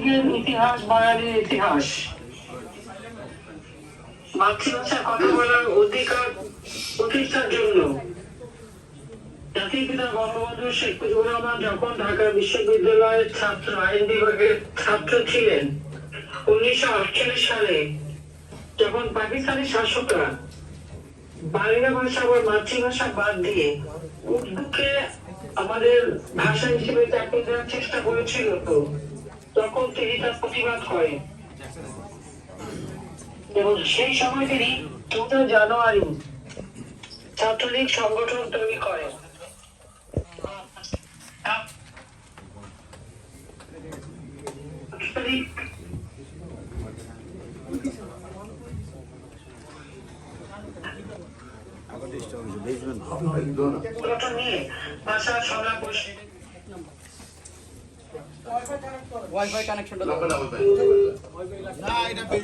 ছাত্রলীগের ইতিহাস, বাঙালির ইতিহাস। মাতৃভাষায় কথা বলার অধিকার প্রতিষ্ঠার জন্য জাতির পিতা বঙ্গবন্ধু শেখ মুজিবুর রহমান যখন ঢাকা বিশ্ববিদ্যালয়ের ছাত্র, আইন বিভাগের ছাত্র ছিলেন, উনিশশো আটচল্লিশ সালে যখন পাকিস্তানি শাসকরা বাংলা ভাষা বা মাতৃভাষা বাদ দিয়ে উর্দুকে আমাদের ভাষা হিসেবে চাপিয়ে দেওয়ার চেষ্টা করেছিল তো তখন তিনি তার প্রতিবাদ করেন এবং সেই সময় তিনি চৌঠা জানুয়ারি ছাত্রলীগ সংগঠন তৈরি করেন। সংগঠন নিয়ে ভাষা সংগ্রাম করছে ওয়াইফাই কানেকশনটা না এটা তো।